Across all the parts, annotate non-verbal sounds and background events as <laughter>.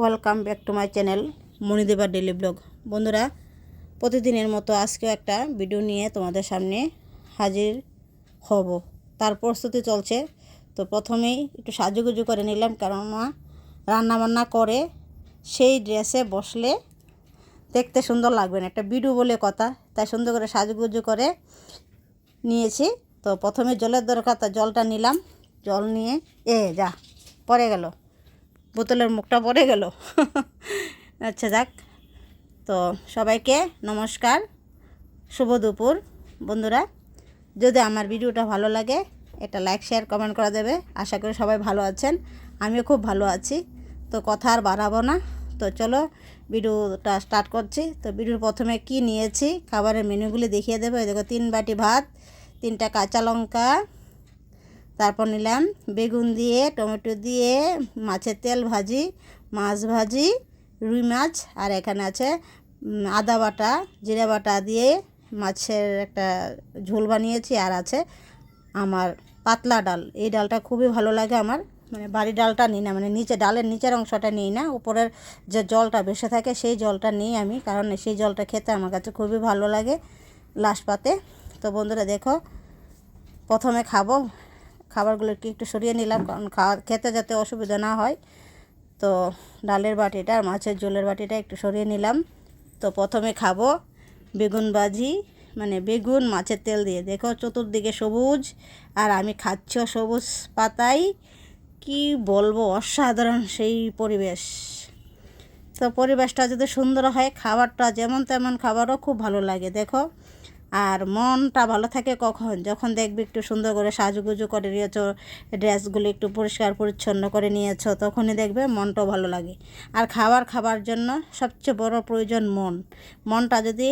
Welcome back to my channel মণিদেবার daily blog. বন্ধুরা, প্রতিদিনের মতো আজকেও একটা ভিডিও নিয়ে তোমাদের সামনে হাজির হব। তার প্রস্তুতি চলছে। তো প্রথমেই একটু সাজুগুজু করে নিলাম, কেননা রান্নাবান্না করে সেই ড্রেসে বসলে দেখতে সুন্দর লাগবে না। একটা ভিডিও বলে কথা, তাই সুন্দর করে সাজুগুজু করে নিয়েছি। তো প্রথমে জলের দরকার, তা জলটা নিলাম। জল নিয়ে, এ যা পরে গেল। বোতলের মুখটা পড়ে গেল। আচ্ছা যাক। তো সবাইকে নমস্কার, শুভ দুপুর। বন্ধুরা, যদি আমার ভিডিওটা ভালো লাগে, একটা লাইক, শেয়ার, কমেন্ট করে দেবে। আশা করি সবাই ভালো আছেন। আমিও খুব ভালো আছি। তো কথা আর বাড়াবো না। তো চলো, ভিডিওটা স্টার্ট করছি। তো ভিডিওর প্রথমে কি নিয়েছি, খাবারের মেনুগুলি দেখিয়ে দেবো। এই দেখো, তিন বাটি ভাত, তিনটা কাঁচা লঙ্কা তারপর নিলাম বেগুন দিয়ে, টমেটো দিয়ে, মাছের তেল ভাজি, মাছ ভাজি, রুই মাছ, আর এখানে আছে আদা বাটা, জিরা বাটা দিয়ে মাছের একটা ঝোল বানিয়েছি, আর আছে আমার পাতলা ডাল। এই ডালটা খুবই ভালো লাগে আমার। মানে বাড়ি ডালটা নিই না মানে নিচে ডালের নিচের অংশটা নিই না, উপরের যে জলটা বেসে থাকে সেই জলটা নিই আমি, কারণ সেই জলটা খেতে আমার কাছে খুবই ভালো লাগে লাশ পাতে। তো বন্ধুরা দেখো, প্রথমে খাব খাবারগুলো একটু একটু সরিয়ে নিলাম, কারণ খাওয়া খেতে যাতে অসুবিধা না হয়। তো ডালের বাটিটা আর মাছের ঝোলের বাটিটা একটু সরিয়ে নিলাম। তো প্রথমে খাব বেগুন ভাজি মানে বেগুন, মাছের তেল দিয়ে। দেখো চতুর্দিকে সবুজ, আর আমি খাচ্ছিও সবুজ পাতাই কি বলব, অসাধারণ সেই পরিবেশ। তো পরিবেশটা যদি সুন্দর হয়, খাবারটা যেমন তেমন খাবারও খুব ভালো লাগে, দেখো। আর মনটা ভালো থাকে কখন? যখন দেখবে একটু সুন্দর করে সাজুগুজু করে নিয়েছো, ড্রেসগুলো একটু পরিষ্কার পরিচ্ছন্ন করে নিয়েছো, তখনই দেখবে মনটাও ভালো লাগে। আর খাবার খাবার জন্য সবচেয়ে বড় প্রয়োজন মন। মনটা যদি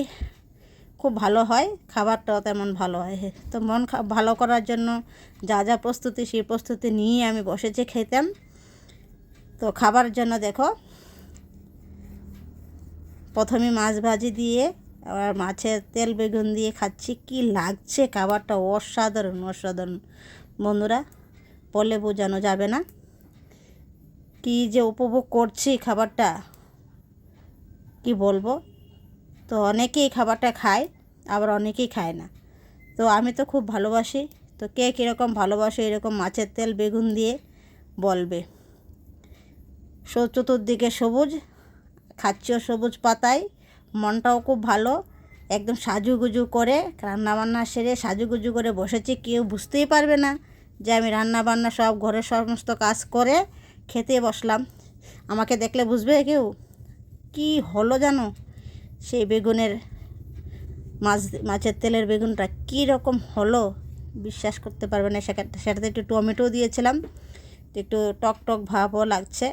খুব ভালো হয়, খাবারটাও তেমন ভালো হয়। তো মন ভালো করার জন্য যা যা প্রস্তুতি, সেই প্রস্তুতি নিয়ে আমি বসেছি খেতাম। তো খাবার জন্য দেখো, প্রথমে মাছ ভাজি দিয়ে আবার মাছের তেল বেগুন দিয়ে খাচ্ছি। কি লাগছে খাবারটা? অসাধারণ অসাধারণ। বন্ধুরা, বলে বোঝানো যাবে না। কি যে উপভোগ করছি খাবারটা, কি বলব? তো অনেকেই খাবারটা খায়, আবার অনেকেই খায় না। তো আমি তো খুব ভালোবাসি। তো কে কীরকম ভালোবাসে এরকম মাছের তেল বেগুন দিয়ে বলবে। চতুর্দিকে সবুজ খাচ্ছিও সবুজ পাতায়। মনটাও খুব ভালো। একদম সাজুগুজু করে রান্নাবান্না সেরে সাজুগুজু করে বসেছি, কেউ বুঝতেই পারবে না যে আমি রান্নাবান্না সব ঘরের সমস্ত কাজ করে খেতে বসলাম। আমাকে দেখলে বুঝবে কেউ? কি হলো জানো? সেই বেগুনের মাছ, মাছের তেলের বেগুনটা কী রকম হলো? বিশ্বাস করতে পারবে না। সেটাতে একটু টমেটো দিয়েছিলাম। একটু টক টক ভাবও লাগছে।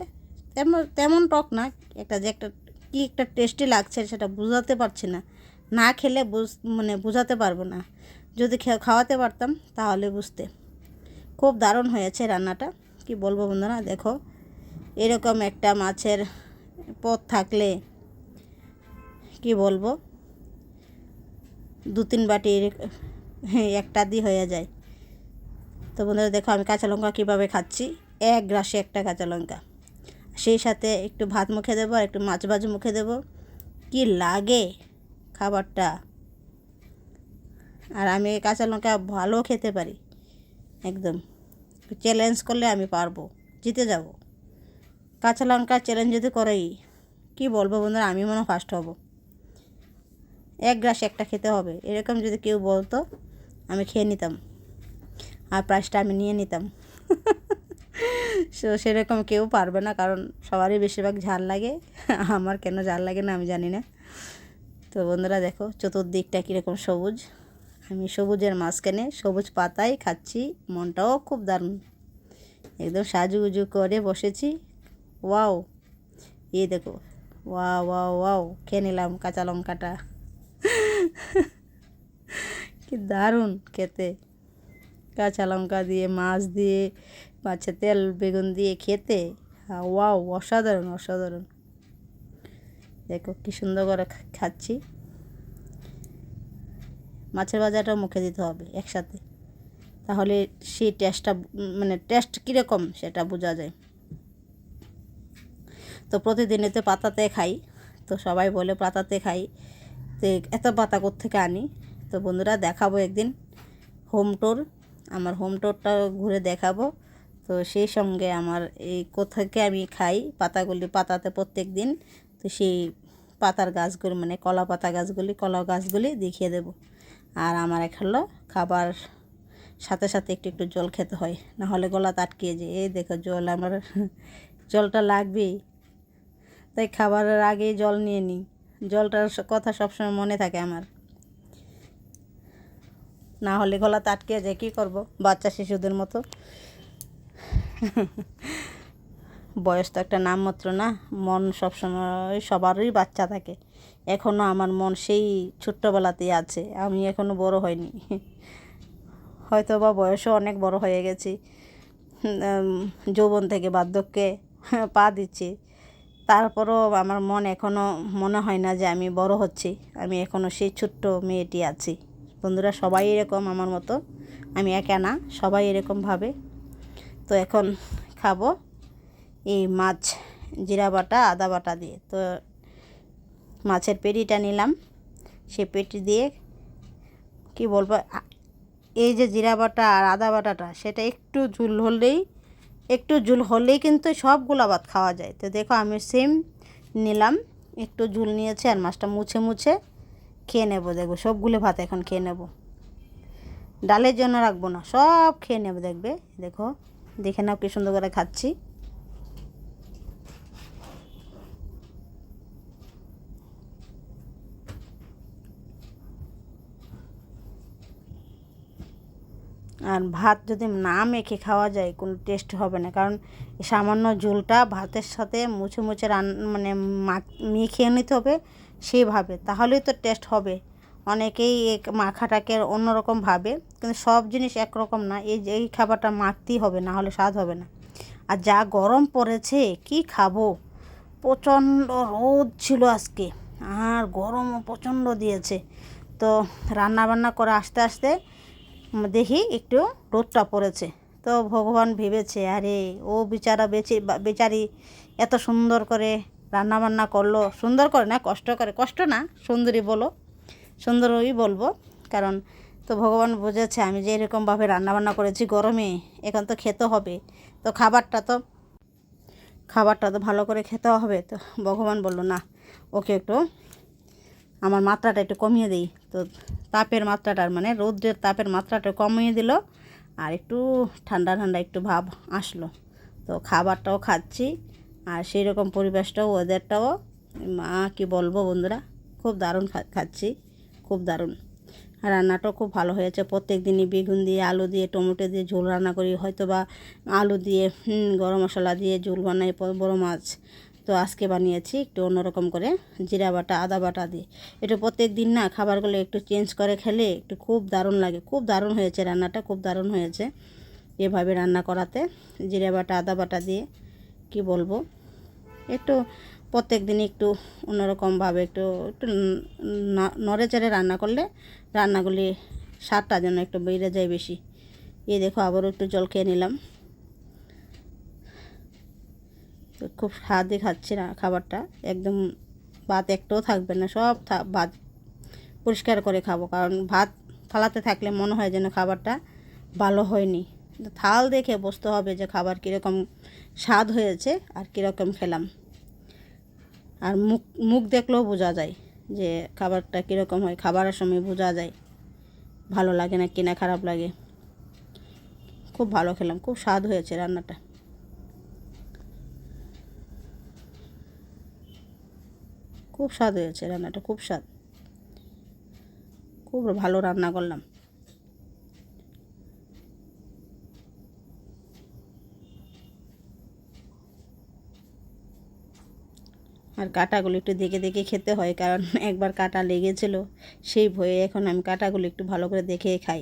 তেমন তেমন টক না, একটা যে একটা কী একটা টেস্টি লাগছে সেটা বোঝাতে পারছি না। না খেলে বুঝ মানে বোঝাতে পারব না। যদি খাওয়াতে পারতাম তাহলে বুঝতে। খুব দারুণ হয়েছে রান্নাটা। কি বলব বন্ধুরা, দেখো। এরকম একটা মাছের পথ থাকলে কি বলব? দু তিন বাটি এরক- একটা দি হয়ে যায়। তো বন্ধুরা, দেখো আমি কাঁচা লঙ্কা কীভাবে খাচ্ছি? এক গ্রাসে একটা কাঁচা লঙ্কা। সেই সাথে একটু ভাত মুখে দেবো আর একটু মাছ ভাজ মুখে দেবো। কি লাগে খাবারটা? আর আমি কাঁচা লঙ্কা ভালো খেতে পারি, একদম। চ্যালেঞ্জ করলে আমি পারব, জিতে যাব। কাঁচা লঙ্কা চ্যালেঞ্জ যদি করেই, কি বলব বন্ধুরা, আমি মনে ফার্স্ট হব। এক গ্রাস একটা খেতে হবে, এরকম যদি কেউ বলতো, আমি খেয়ে নিতাম। আর প্রাইসটা আমি নিয়ে নিতাম। <laughs> সো সেরকম কেউ পারবে না, কারণ সবারই বেশিরভাগ ঝাল লাগে। আমার কেন ঝাল লাগে না আমি জানি না। তো বন্ধুরা দেখো, চতুর্দিকটা কীরকম সবুজ। আমি সবুজের মাঝখানে সবুজ পাতায় খাচ্ছি, মনটাও খুব দারুণ। একদম সাজুগুজু করে বসেছি। ওয়াও! এই দেখো ওয়া ওয়া ওয়াও! খেয়ে নিলাম কাঁচা লঙ্কাটা। কি দারুণ খেতে। কাঁচা লঙ্কা দিয়ে, মাছ দিয়ে মাছের তেল বেগুন দিয়ে খেতে? আহ, ওয়াও অসাধারণ অসাধারণ। দেখো কি সুন্দর করে খাচ্ছি। মাছের ভাজাটাও মুখে দিতে হবে একসাথে। তাহলে সেই টেস্টটা মানে টেস্ট কীরকম সেটা বোঝা যায়। তো প্রতিদিন তো পাতাতে খাই। তো সবাই বলে পাতাতে খাই। তো এত পাতা থেকে আনি? তো বন্ধুরা দেখাবো একদিন। হোম ট্যুর আমার হোম ট্যুরটা ঘুরে দেখাবো। তো সেই সঙ্গে আমার এই কোথাকে আমি খাই পাতাগুলি পাতাতে প্রত্যেক দিন, তো সেই পাতার গাছগুলি মানে কলা পাতা গাছগুলি, কলা গাছগুলি দেখিয়ে দেব। আর আমার এক হলো খাবার সাথে সাথে একটু একটু জল খেতে হয়, না হলে গলা আটকিয়ে যায়। এই দেখো জল আমার, জলটা লাগবেই। তাই খাবারের আগেই জল নিয়ে নিই। জলটার কথা সবসময় মনে থাকে আমার। না হলে গলা আটকে যায়, কী করব? বাচ্চা শিশুদের মতো। <laughs> বয়স তো একটা নাম মাত্র না, মন সবসময় সবারই বাচ্চা থাকে। এখনও আমার মন সেই ছোট্টবেলাতেই আছে, আমি এখনও বড় হয়নি। <laughs> হয়তো বা বয়সও অনেক বড় হয়ে গেছি। যৌবন থেকে বার্ধক্যে <laughs> পা দিচ্ছি। তারপরও আমার মন এখনও মনে হয় না যে আমি বড় হচ্ছি, আমি এখনও সেই ছোট্ট মেয়েটি আছি। বন্ধুরা, সবাই এরকম আমার মতো, আমি একা না, সবাই এরকম ভাবে। তো এখন খাব এই মাছ, জিরা বাটা, আদা বাটা দিয়ে। তো মাছের পেটিটা নিলাম। সে পেটি দিয়ে কি বলব, এই যে জিরা বাটা আর আদা বাটাটা, সেটা একটু ঝুল হলেই, একটু ঝুল হলেই কিন্তু সবগুলো ভাত খাওয়া যায়। তো দেখো আমি সেম নিলাম। একটু ঝুল নিয়েছে আর মাছটা মুছে মুছে খেয়ে নেব। দেখব সবগুলো ভাত এখন খেয়ে নেব। ডালের জন্য রাখব না, সব খেয়ে নেব। দেখবে, দেখো। দেখে নাও কি সুন্দর করে খাচ্ছি। আর ভাত যদি না মেখে খাওয়া যায়, কোনো টেস্ট হবে না। কারণ সামান্য ঝোলটা ভাতের সাথে মুছে মুছে রান মানে মাখ- নিতে হবে, সেইভাবে। তাহলেই তো টেস্ট হবে। অনেকেই এই মাখাটাকে অন্যরকম ভাবে, কিন্তু সব জিনিস একরকম না। এই যে, এই খাবারটা মাখতেই হবে, না হলে স্বাদ হবে না। আর যা গরম পড়েছে, কি খাব? প্রচণ্ড রোদ ছিল আজকে। আর গরমও প্রচণ্ড দিয়েছে। তো রান্না বান্না করে আস্তে আস্তে দেখি একটু রোদটা পড়েছে। তো ভগবান ভেবেছে, আরে, ও বেচারা বেঁচে বেচারি এত সুন্দর করে রান্না বান্না করল। সুন্দর করে না, কষ্ট করে, কষ্ট না, সুন্দরী বলো। সুন্দরই বলব। কারণ তো ভগবান বুঝেছে, আমি যে এরকমভাবে রান্নাবান্না করেছি গরমে, এখন তো খেতে হবে। তো খাবারটা তো খাবারটা তো ভালো করে খেতে হবে। তো ভগবান বলল, না, ওকে একটু আমার মাত্রাটা একটু কমিয়ে দিই। তো তাপের মাত্রাটার মানে রৌদ্রের তাপের মাত্রাটা কমিয়ে দিল আর একটু ঠান্ডা ঠান্ডা একটু ভাব আসলো। তো খাবারটাও খাচ্ছি আর সেই রকম পরিবেশটাও ওয়েদারটাও মা কি বলব বন্ধুরা, খুব দারুণ খাচ্ছি। খুব দারুণ। রান্নাটাও খুব ভালো হয়েছে। প্রত্যেক দিনই বেগুন দিয়ে, আলু দিয়ে, টমেটো দিয়ে ঝোল রান্না করি। হয়তো বা আলু দিয়ে গরম মশলা দিয়ে ঝোল বানাই বড় মাছ। তো আজকে বানিয়েছি একটু অন্যরকম করে। জিরা বাটা, আদা বাটা দিয়ে। এটা প্রত্যেক দিন না খাবারগুলো একটু চেঞ্জ করে খেলে একটু খুব দারুণ লাগে। খুব দারুণ হয়েছে রান্নাটা, খুব দারুণ হয়েছে এভাবে রান্না করাতে। জিরা বাটা, আদা বাটা দিয়ে, কি বলব? একটু প্রত্যেক দিন একটু অন্যরকমভাবে একটু একটু নড়ে চেড়ে রান্না করলে রান্নাগুলি স্বাদটা যেন একটু বেড়ে যায় বেশি। এই দেখো, আবারও একটু জল খেয়ে নিলাম। তো খুব স্বাদে খাচ্ছি না খাবারটা, একদম ভাত একটাও থাকবে না, সব ভাত পরিষ্কার করে খাব, কারণ ভাত থালাতে থাকলে মনে হয় যেন খাবারটা ভালো হয়নি। থাল দেখে বুঝতে হবে যে খাবার কীরকম স্বাদ হয়েছে আর কীরকম খেলাম। আর মুখ মুখ দেখলেও বোঝা যায় যে খাবারটা কীরকম হয়, খাবারের সময় বোঝা যায় ভালো লাগে না কিনা খারাপ লাগে। খুব ভালো খেলাম, খুব স্বাদ হয়েছে রান্নাটা। খুব স্বাদ হয়েছে রান্নাটা, খুব স্বাদ। খুব ভালো রান্না করলাম। আর কাঁটাগুলো একটু দেখে দেখে খেতে হয়, কারণ একবার কাঁটা লেগেছিল, সেই ভয়ে এখন আমি কাঁটাগুলো একটু ভালো করে দেখে খাই।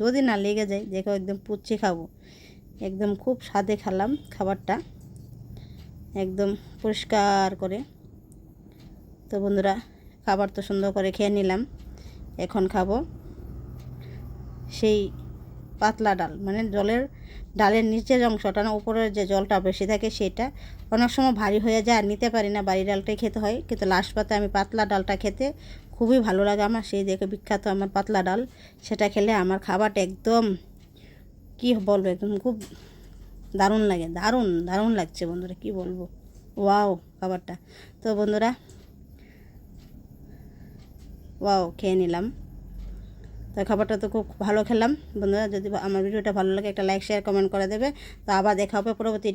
যদি না লেগে যায়, দেখো একদম পুচ্ছি খাব। একদম খুব স্বাদে খেলাম খাবারটা। একদম পরিষ্কার করে। তো বন্ধুরা, খাবার তো সুন্দর করে খেয়ে নিলাম। এখন খাব। সেই পাতলা ডাল মানে জলের ডালের নিচের অংশটা না, উপরের যে জলটা বেশি থাকে সেটা অনেক সময় ভারী হয়ে যায়, আর নিতে পারি না। বাড়ি ডালটাই খেতে হয়, কিন্তু লাস্ট পাতে আমি পাতলা ডালটা খেতে খুবই ভালো লাগে আমার। সেই দেখে বিখ্যাত আমার পাতলা ডাল, সেটা খেলে আমার খাবারটা একদম কি বলব, একদম খুব দারুণ লাগে, দারুণ দারুণ লাগছে বন্ধুরা, কি বলব। ওয়াও খাবারটা। তো বন্ধুরা, ওয়াও, খেয়ে নিলাম। তো খাবারটা তো খুব ভালো খেলাম। বন্ধুরা, যদি আমার ভিডিওটা ভালো লাগে, একটা লাইক শেয়ার কমেন্ট করে দেবে। তো আবার দেখা হবে পরবর্তী